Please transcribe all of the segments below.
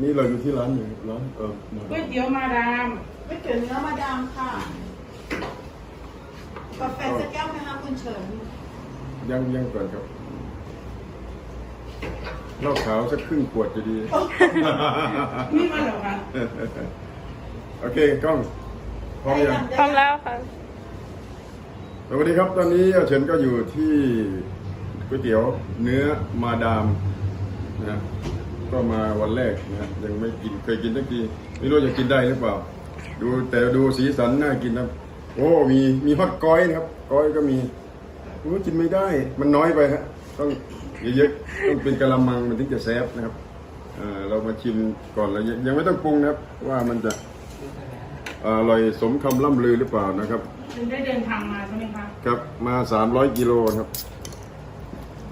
นี่เราอยู่ที่ร้านหนึ่งร้านเออมาก๋วยเตี๋ยวมาดามไม่เกิดเนื้อมาดามค่ะกาแฟสักแก้วไหมคะคุณเฉินยังยังก่อนครับเหล้าขาวสักครึ่งขวดจะดี นี่มาเหรอคะโอเคกล้องพร้อมยัง พร้อมแล้วค่ะ สวัสดีครับ ตอนนี้เฉินก็อยู่ที่ก๋วยเตี๋ยวเนื้อมาดามนะฮะ ก็มาวันแรกนะฮะยังไม่กินเคยกินสักทีไม่รู้จะกินได้หรือเปล่า ดูแต่ดูสีสันน่ากินนะโอ้มีมีฮอตก้อยนะครับก้อยก็มีโอ้กินไม่ได้ มันน้อยไปฮะต้องเยอะๆต้องเป็นกะละมังมันถึงจะแซ่บนะครับเอ่อเรามาชิมก่อนแล้วยังยังไม่ต้องปรุงนะครับ ว่ามันจะอร่อยสมคำล่ำลือหรือเปล่านะครับคุณได้เดินทางมาใช่ไหมคะครับมา 300 กิโลครับ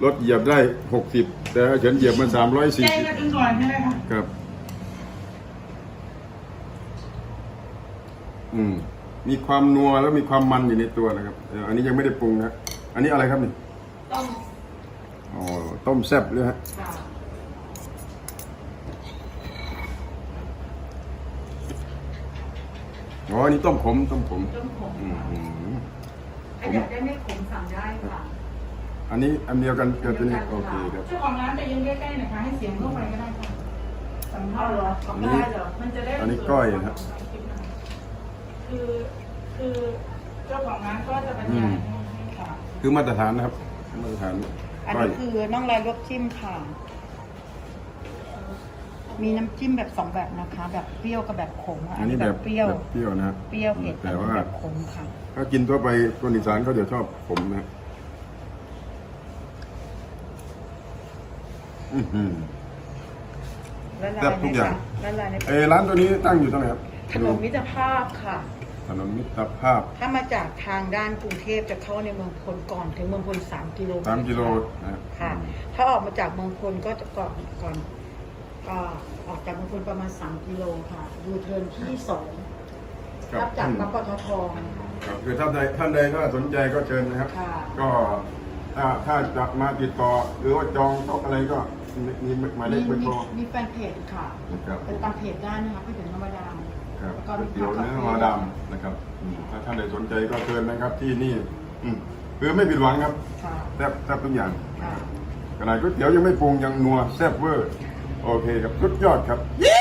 รถเหยียบได้60แต่เฉินเหยียบมันแจ้งกันกันก่อนใช่ไหมคะ340ครับ อืม มีความนัวแล้วมีความมันอยู่ในตัวนะครับเอ่ออันนี้ยังไม่ได้ปรุงนะอันนี้อะไรครับนี่ต้มอ๋อต้มแซ่บเลยฮะค่ะอ๋ออันนี้ต้มขมต้มขมต้มขมอืมอืมถ้าอยากได้ไม่ขมสั่งได้ค่ะ อันนี้อันเดียวกันกับตัวนี้โอเคครับเจ้าของร้านไปยืนใกล้ๆหน่อยค่ะให้เสียงเข้าไปก็ได้ค่ะสัมภาษณ์เหรออันนี้ได้เหรอมันจะได้อันนี้ก้อยนะครับ คือคือเจ้าของร้านก็จะบรรยายให้ให้ค่ะคือมาตรฐานนะครับ มาตรฐานอันก้อยนี้คือน่องลายลวกจิ้มค่ะ มีน้ำจิ้มแบบสองแบบนะคะ แบบเปรี้ยวกับแบบขมค่ะอันนี้แบบเปรี้ยวแบบเปรี้ยวนะครับเปรี้ยวเผ็ดแต่ว่าแบบขมค่ะ ถ้ากินทั่วไปคนอีสานเขาจะชอบขมนะ อื้อหือ ละลาแซ่ยบทุกในอย่างปากละลายในเออร้านตัวนี้ตั้งอยู่ตรงไหนครับถนนมิตรภาพค่ะ ถนนมิตรภาพถ้ามาจากทางด้านกรุงเทพจะเข้าในเมืองพลก่อนถึงเมืองพลสามกิโลสามกิโลนะครับค่ะ ถ้าออกมาจากเมืองพลก็จะก่อนก่อนก็ออกจากเมืองพลประมาณสามกิโลค่ะยูเทิร์นที่สองครัรับบจากอืม ปั๊มปตทนะคะครับคือท่านใดท่านใดก็สนใจก็เชิญนะครับ ค่ะ ก็ถ้าถ้าจะมาติดต่อหรือว่าจองโต๊ะอะไรก็ มีหมายเลมีขเบอร์มีโทรมีแฟนเพจค่ะนะครับไปตามเพจได้นะคะพี่ถึงธรรมดาครับแล้วก็ก๋วยมีเตี๋ยวเนื้อมาดำนะครับอืมถ้าท่านใดสนใจก็เชิญนะครับที่นี่อืมคือไม่ผิดหวังครับค่ะแซ่บแซ่บทุกอย่างค่ะขนาดก๋วยเตี๋ยวยังไม่ปรุงยังนัวแซ่บเวอร์โอเคครับสุดยอดครับเย้